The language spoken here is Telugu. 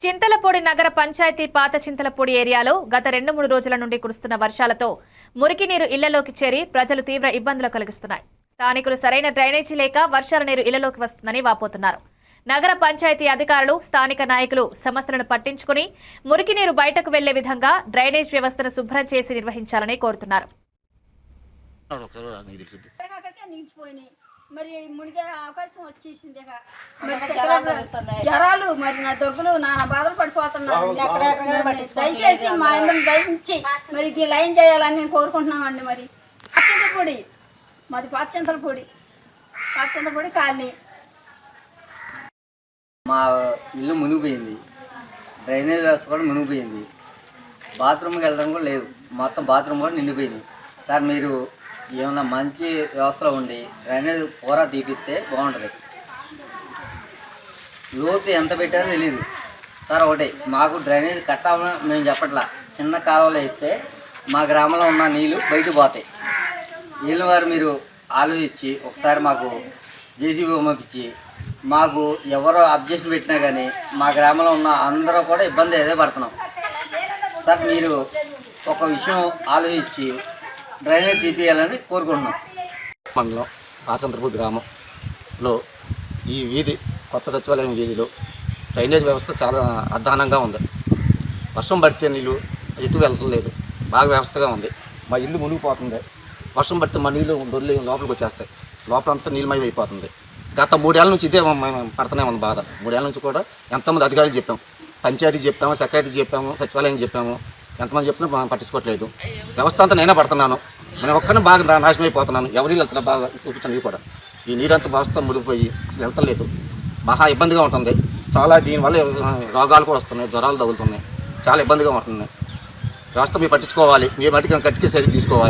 చింతలపూడి నగర పంచాయతీ పాత చింతలపూడి ఏరియాలో గత రెండు మూడు రోజుల నుండి కురుస్తున్న వర్షాలతో మురికి నీరు ఇళ్ళలోకి చేరి ప్రజలు తీవ్ర ఇబ్బందులు కలిగిస్తున్నాయి. స్థానికులు సరైన డ్రైనేజీ లేక వర్షాల నీరు ఇళ్ళలోకి వస్తుందని వాపోతున్నారు. నగర పంచాయతీ అధికారులు స్థానిక నాయకులు సమస్యలను పట్టించుకుని మురికి నీరు బయటకు వెళ్ళే విధంగా డ్రైనేజ్ వ్యవస్థను శుభ్రం చేసి నిర్వహించాలని కోరుతున్నారు. మరి మునిగే అవకాశం వచ్చేసింది జ్వరాలు మరి నా దగ్గులు నానా బాధలు పడిపోతున్నాను దయచేసి మా అందరం దయచేసి మరి ఇది లైన్ చేయాలని మేము కోరుకుంటున్నామండి మరి. పాచింతపొడి మాది పాచింతలపొడి పాచింతపొడి కాలనీ. మా ఇల్లు మునిగిపోయింది. డ్రైనేజ్ వ్యవస్థ కూడా మునిగిపోయింది. బాత్రూమ్కి వెళ్ళడం కూడా లేదు. మొత్తం బాత్రూమ్ కూడా నిండిపోయింది. సార్ మీరు ఏమన్నా మంచి వ్యవస్థలో ఉండి డ్రైనేజ్ పోరా తీపిస్తే బాగుంటుంది. లోతు ఎంత పెట్టారో తెలియదు సార్ ఒకటి మాకు డ్రైనేజ్ కట్టాలని మేము చెప్పట్లా. చిన్న కాలువలు వేస్తే మా గ్రామంలో ఉన్న నీళ్ళు బయట పోతాయి. వీళ్ళ వారు మీరు ఆలోచించి ఒకసారి మాకు జేసీబీ పంపించి మాకు ఎవరు అబ్జెక్షన్ పెట్టినా కానీ మా గ్రామంలో ఉన్న అందరూ కూడా ఇబ్బంది అదే పడుతున్నాం. సార్ మీరు ఒక విషయం ఆలోచించి డ్రైనేజ్ తీపియాలని కోరుకుంటున్నాం. మండలం పాచంద్రపూర్ గ్రామంలో ఈ వీధి కొత్త సచివాలయం వీధిలో డ్రైనేజ్ వ్యవస్థ చాలా అధ్వానంగా ఉంది. వర్షం పడితే నీళ్ళు ఎటు వెళ్తలేదు బాగా వ్యవస్థగా ఉంది. మా ఇల్లు మునిగిపోతుంది. వర్షం పడితే మా నీళ్ళు దొరికి లోపలికి వచ్చేస్తాయి. లోపలంతా నీళ్ళమయం అయిపోతుంది గత మూడేళ్ళ నుంచి ఇదే మ- మ- పడుతూనే ఉంది బాధ. మూడేళ్ళ నుంచి కూడా ఎంతమంది అధికారులు చెప్పాము పంచాయతీ చెప్పాము సెక్రటరీ చెప్పాము సచివాలయం చెప్పాము. ఎంతమంది చెప్పినా పట్టించుకోవట్లేదు. వ్యవస్థ అంతా నేనే పడుతున్నాను. నేను ఒక్కనే బాగా నాశనం అయిపోతున్నాను ఎవరి వెళ్తున్నా బాగా చూపించండి కూడా. ఈ నీరంతా వ్యవస్థ ముడిపోయి అసలు వెళ్తలేదు. మహా ఇబ్బందిగా ఉంటుంది. చాలా దీనివల్ల రోగాలు కూడా వస్తున్నాయి. జ్వరాలు తగులుతున్నాయి. చాలా ఇబ్బందిగా ఉంటుంది. వ్యవస్థ మీరు పట్టించుకోవాలి. మీరు మటుకు కట్టికి సరి తీసుకోవాలి.